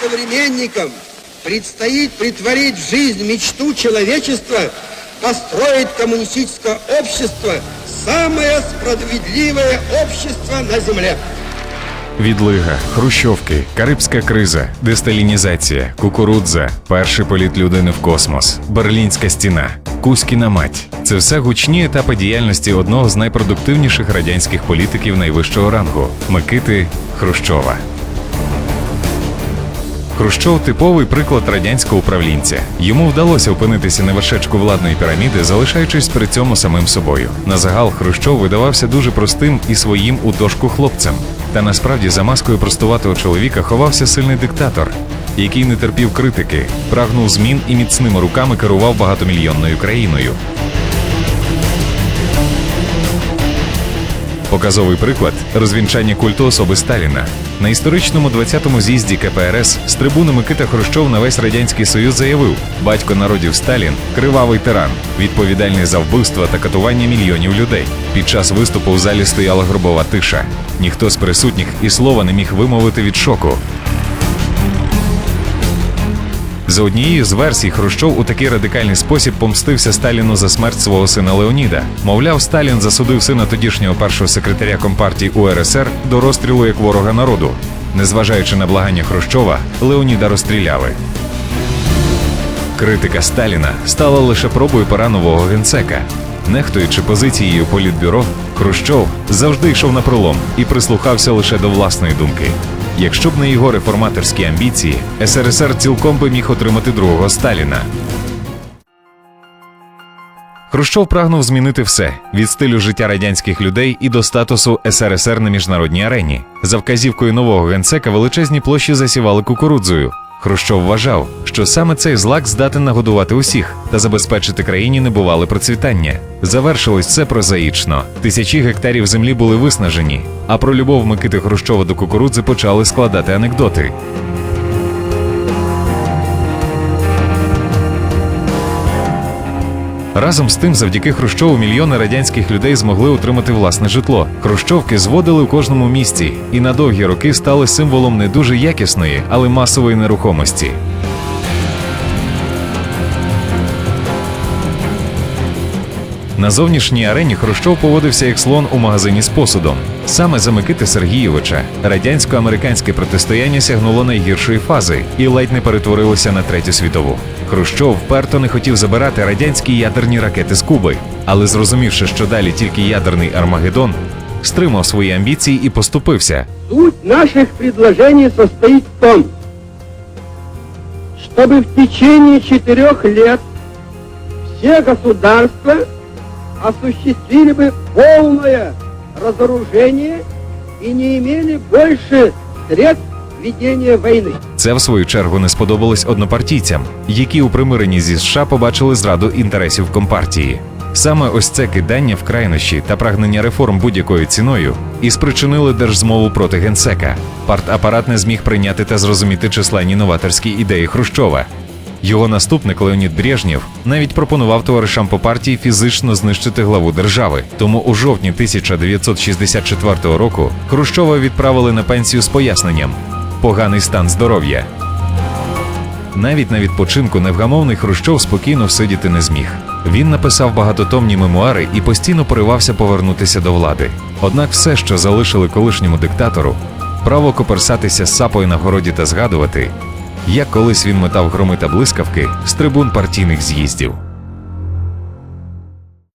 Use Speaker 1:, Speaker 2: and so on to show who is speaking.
Speaker 1: современникам предстоит притворить в жизнь мечту человечества, построить коммунистическое общество, самое справедливое общество на земле.
Speaker 2: Відлига, хрущовки, карибська криза, десталінізація, кукурудза, перший політ людини в космос, Берлінська стіна, Кузькіна мать це все гучні етапи діяльності одного з найпродуктивніших радянських політиків найвищого рангу Микити Хрущова. Хрущов типовий приклад радянського управлінця. Йому вдалося опинитися на вершечку владної піраміди, залишаючись при цьому самим собою. На загал Хрущов видавався дуже простим і своїм у дошку хлопцем. Та насправді за маскою простуватого чоловіка ховався сильний диктатор, який не терпів критики, прагнув змін і міцними руками керував багатомільйонною країною. Показовий приклад розвінчання культу особи Сталіна. На історичному 20-му з'їзді КПРС з трибуни Микита Хрущов на весь радянський союз заявив: батько народів Сталін кривавий тиран, відповідальний за вбивство та катування мільйонів людей. Під час виступу в залі стояла гробова тиша. Ніхто з присутніх і слова не міг вимовити від шоку. За однією з версій, Хрущов у такий радикальний спосіб помстився Сталіну за смерть свого сина Леоніда. Мовляв, Сталін засудив сина тодішнього першого секретаря компартії УРСР до розстрілу як ворога народу. Незважаючи на благання Хрущова, Леоніда розстріляли. Критика Сталіна стала лише пробою пера нового генсека. Нехтуючи позицією політбюро, Хрущов завжди йшов на пролом і прислухався лише до власної думки. Якщо б не його реформаторські амбіції, СРСР цілком би міг отримати другого Сталіна. Хрущов прагнув змінити все від стилю життя радянських людей і до статусу СРСР на міжнародній арені. За вказівкою нового генсека величезні площі засівали кукурудзою. Хрущов вважав, що саме цей злак здатен нагодувати усіх та забезпечити країні небувале процвітання. Завершилось це прозаїчно. Тисячі гектарів землі були виснажені, а про любов Микити Хрущова до кукурудзи почали складати анекдоти. Разом з тим, завдяки Хрущову мільйони радянських людей змогли отримати власне житло. Хрущовки зводили у кожному місті і на довгі роки стали символом не дуже якісної, але масової нерухомості. На зовнішній арені Хрущов поводився як слон у магазині з посудом. Саме за Микити Сергійовича радянсько-американське протистояння сягнуло найгіршої фази і ледь не перетворилося на третю світову. Хрущов вперто не хотів забирати радянські ядерні ракети з Куби, але зрозумівши, що далі тільки ядерний Армагеддон, стримав свої амбіції і поступився.
Speaker 1: Суть наших предложений состоит в том, чтобы в течение четырех лет все государства осуществили бы полное разоружение и не имели больше средств ведения войны.
Speaker 2: Це в свою чергу не сподобалось однопартійцям, які у примиренні зі США побачили зраду інтересів компартії. Саме ось це кидання в крайнощі та прагнення реформ будь-якою ціною і спричинили держзмову проти генсека. Партапарат не зміг прийняти та зрозуміти численні новаторські ідеї Хрущова. Його наступник Леонід Брежнєв навіть пропонував товаришам по партії фізично знищити главу держави. Тому у жовтні 1964 року Хрущова відправили на пенсію з поясненням поганий стан здоров'я. Навіть на відпочинку невгамовний Хрущов спокійно всидіти не зміг. Він написав багатотомні мемуари і постійно поривався повернутися до влади. Однак все, що залишили колишньому диктатору, право коперсатися з сапою на городі та згадувати, як колись він метав громи та блискавки з трибун партійних з'їздів.